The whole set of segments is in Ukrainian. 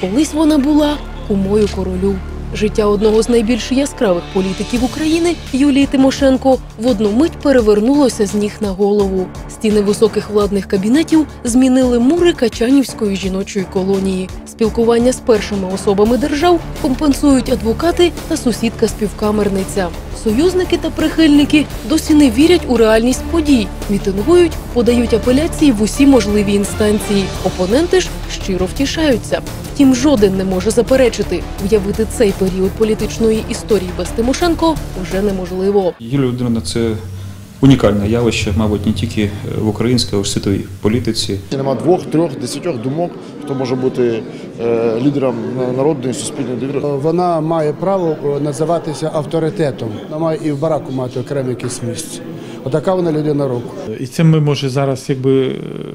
Колись вона була кумою королю. Життя одного з найбільш яскравих політиків України Юлії Тимошенко в одну мить перевернулося з ніг на голову. Стіни високих владних кабінетів змінили мури Качанівської жіночої колонії. Спілкування з першими особами держав компенсують адвокати та сусідка-співкамерниця. Союзники та прихильники досі не вірять у реальність подій, мітингують, подають апеляції в усі можливі інстанції. Опоненти ж щиро втішаються. Втім, жоден не може заперечити, уявити цей період політичної історії без Тимошенко вже неможливо. Юлія Володимирівна – це унікальне явище, мабуть, не тільки в українській, а й у світовій політиці. Нема двох, трьох, десятьох думок, хто може бути е, лідером на- народної суспільної довіри. Вона має право е, називатися авторитетом. Вона має і в бараку мати окреме якесь місце. Отака вона людина року. І це ми, може, зараз якби е,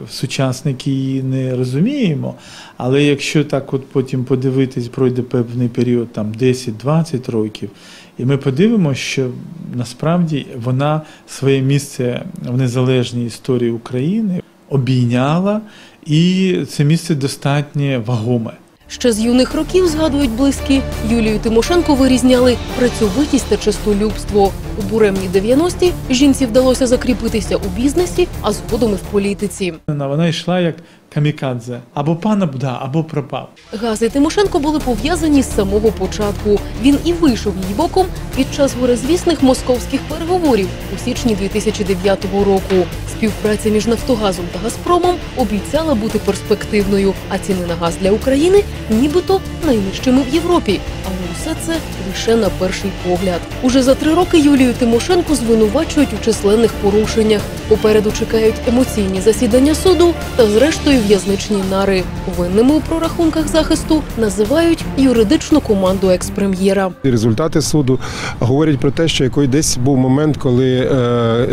сучасники її не розуміємо, але якщо так от потім подивитись, пройде певний період, там 10-20 років, і ми подивимося, що насправді вона своє місце в незалежній історії України обійняла, і це місце достатньо вагоме. Ще з юних років згадують близькі. Юлію Тимошенко вирізняли працьовитість та честолюбство. У буремні 90-ті жінці вдалося закріпитися у бізнесі, а згодом і в політиці. Вона йшла як камікадзе. Або пана да, або пропав. Гази Тимошенко були пов'язані з самого початку. Він і вийшов їй боком під час горизвісних московських переговорів у січні 2009 року. Співпраця між Нафтогазом та Газпромом обіцяла бути перспективною, а ціни на газ для України нібито найнижчими в Європі. Але усе це лише на перший погляд. Уже за три роки Юлію Тимошенко звинувачують у численних порушеннях. Попереду чекають емоційні засідання суду та, зрештою, в'язничні нари. Винними у прорахунках захисту називають юридичну команду експрем'єра. І Результати суду говорять про те, що який десь був момент, коли е,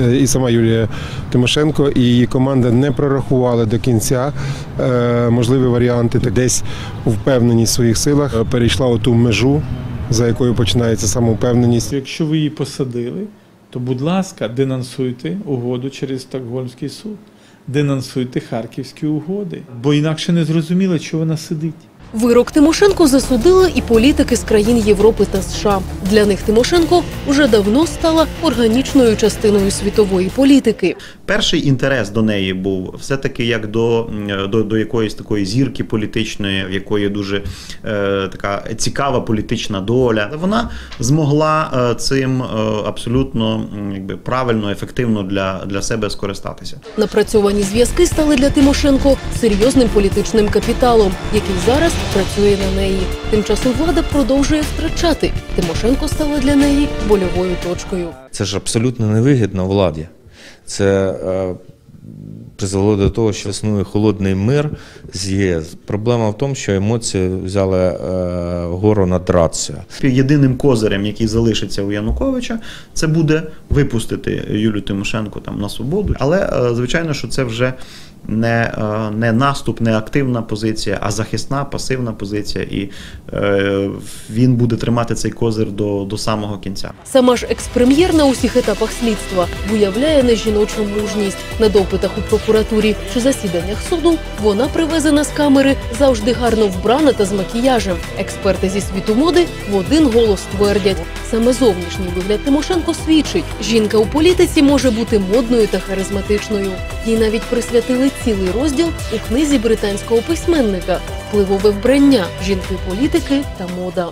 е, і сама Юлія Тимошенко і її команда не прорахували до кінця е, можливі варіанти. Десь впевненість в своїх силах е, перейшла оту межу, за якою починається самовпевненість. Якщо ви її посадили, то, будь ласка, денонсуйте угоду через Стокгольмський суд, денонсуйте харківські угоди, бо інакше не зрозуміло, чого вона сидить. Вирок Тимошенко засудили і політики з країн Європи та США. Для них Тимошенко вже давно стала органічною частиною світової політики. Перший інтерес до неї був все-таки як до, до, до якоїсь такої зірки політичної, в якої дуже е, така цікава політична доля. Вона змогла е, цим е, абсолютно якби, правильно, ефективно для, для себе скористатися. Напрацьовані зв'язки стали для Тимошенко серйозним політичним капіталом, який зараз працює на неї. Тим часом влада продовжує втрачати. Тимошенко стала для неї больовою точкою. Це ж абсолютно невигідно владі. Це е, призвело до того, що існує холодний мир з ЄС. Проблема в тому, що емоції взяли е, гору над рацією. Єдиним козирем, який залишиться у Януковича, це буде випустити Юлію Тимошенко там на свободу. Але е, звичайно, що це вже не, е, не наступ, не активна позиція, а захисна, пасивна позиція, і е, він буде тримати цей козир до, до самого кінця. Сама ж експрем'єр на усіх етапах слідства виявляє нежіночу мужність. На допитах у прокуратурі чи засіданнях суду вона привезена з камери завжди гарно вбрана та з макіяжем. Експерти зі світу моди в один голос твердять. Саме зовнішній вигляд Тимошенко свідчить, жінка у політиці може бути модною та харизматичною. Їй навіть присвятили цілий розділ у книзі британського письменника Впливове вбрання жінки політики та мода.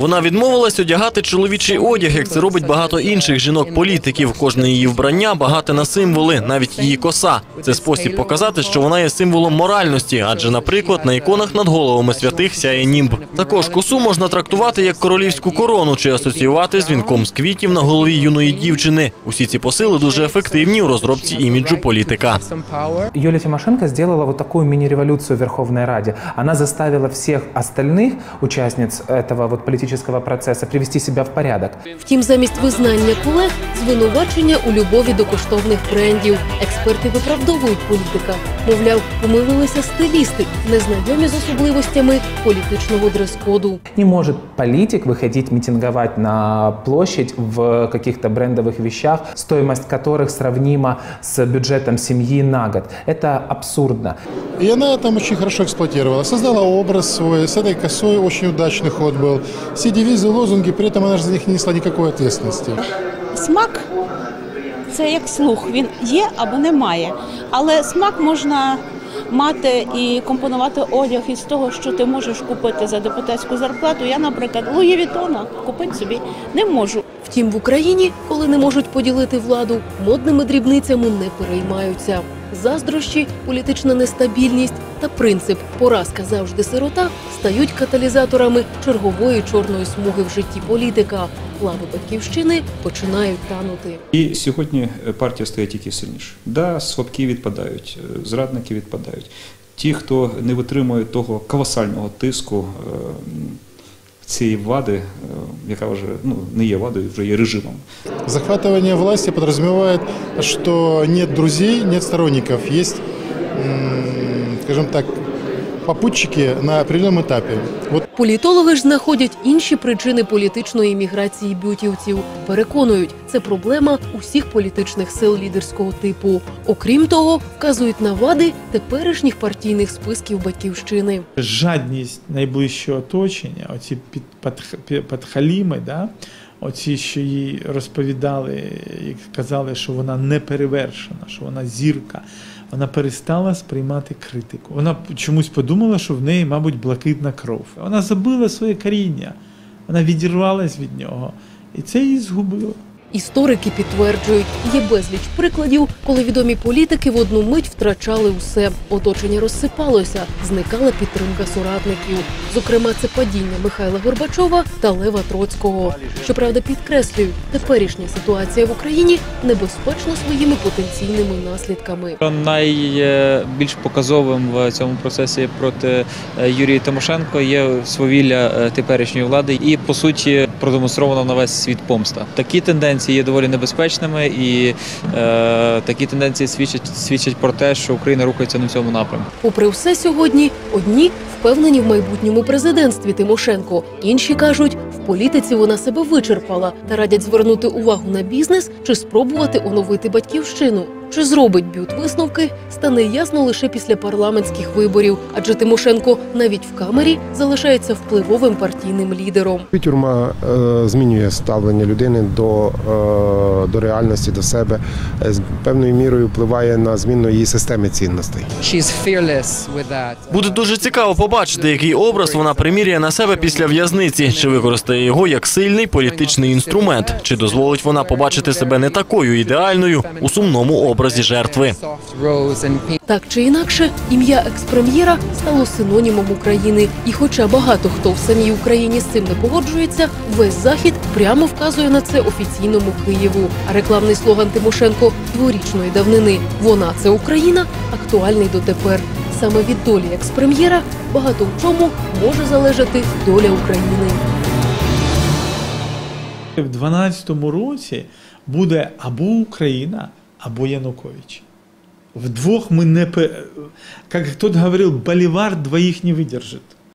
Вона відмовилась одягати чоловічий одяг, як це робить багато інших жінок-політиків. Кожне її вбрання багате на символи, навіть її коса. Це спосіб показати, що вона є символом моральності, адже, наприклад, на іконах над головами святих сяє німб. Також косу можна трактувати як королівську корону чи асоціювати з вінком з квітів на голові юної дівчини. Усі ці посили дуже ефективні у розробці іміджу політика. Юлия Тимошенко сделала вот такую мини-революцию в Верховной Раде. Она заставила всех остальных участниц этого вот политического процесса привести себя в порядок. Втім, замість визнання колег звинувачення у любові до коштовних брендів. Експерти виправдовують політика. Мовляв, помилилися стилісти, незнайомі з особливостями політичного дрес-коду. Не может политик выходить митинговать на площадь в каких-то брендовых вещах, стоимость которых сравнима с бюджетом семьи на год. Это абсурдно. И она там очень хорошо эксплуатировала. Создала образ свой, с этой косой очень удачный ход был. Все девизы, лозунги, при этом она же за них не несла никакой ответственности. Смак це як слух, він є або немає. Але смак можна мати і компонувати одяг із того, що ти можеш купити за депутатську зарплату. Я, наприклад, Луї Вітона купити собі не можу. Втім, в Україні, коли не можуть поділити владу, модними дрібницями не переймаються. Заздрощі, політична нестабільність та принцип поразка завжди сирота стають каталізаторами чергової чорної смуги в житті політика. Лави батьківщини починають танути. І сьогодні е, партія стає тільки сильніше. Да, слабкі відпадають, е, зрадники відпадають. Ті, хто не витримує того колосального тиску е, цієї влади, яка вже ну, не є владою, вже є режимом. Захватывание власти подразумевает, что нет друзей, нет сторонников. Есть, м, скажем так, попутчики на определенном этапе. Вот Політологи ж знаходять інші причини політичної міграції бютівців. Переконують, це проблема усіх політичних сил лідерського типу. Окрім того, вказують на вади теперішніх партійних списків батьківщини. жадність найближчого оточення, оці під, подх- пі- подхаліми, да? Оці, що їй розповідали як казали, що вона не перевершена, що вона зірка. Вона перестала сприймати критику. Вона чомусь подумала, що в неї, мабуть, блакитна кров. Вона забила своє коріння, вона відірвалась від нього, і це її згубило. Історики підтверджують, є безліч прикладів, коли відомі політики в одну мить втрачали усе. Оточення розсипалося, зникала підтримка соратників. Зокрема, це падіння Михайла Горбачова та Лева Троцького. Щоправда, підкреслюють, теперішня ситуація в Україні небезпечна своїми потенційними наслідками. Найбільш показовим в цьому процесі проти е, Юрія Тимошенко є свавілля е, теперішньої влади і по суті продемонстровано на весь світ помста. Такі тенденції є доволі небезпечними, і е, такі тенденції свідчать свідчать про те, що Україна рухається на цьому напрямку. Попри все сьогодні, одні впевнені в майбутньому президентстві Тимошенко, інші кажуть, в політиці вона себе вичерпала та радять звернути увагу на бізнес чи спробувати оновити батьківщину. Чи зробить бют висновки, стане ясно лише після парламентських виборів, адже Тимошенко навіть в камері залишається впливовим партійним лідером. Тюрма е, змінює ставлення людини до, е, до реальності, до себе, Е, з певною мірою впливає на зміну її системи цінностей. Буде дуже цікаво побачити, який образ вона приміряє на себе після в'язниці, чи використає його як сильний політичний інструмент, чи дозволить вона побачити себе не такою ідеальною у сумному образі жертви. Так чи інакше, ім'я експрем'єра стало синонімом України. І хоча багато хто в самій Україні з цим не погоджується, весь захід прямо вказує на це офіційному Києву. А рекламний слоган Тимошенко дворічної давнини Вона це Україна актуальний дотепер. Саме від долі експрем'єра багато в чому може залежати доля України. В 12-му році буде або Україна, або Янукович. Вдвох мы не... Как кто-то говорил, боливар двоих не выдержит.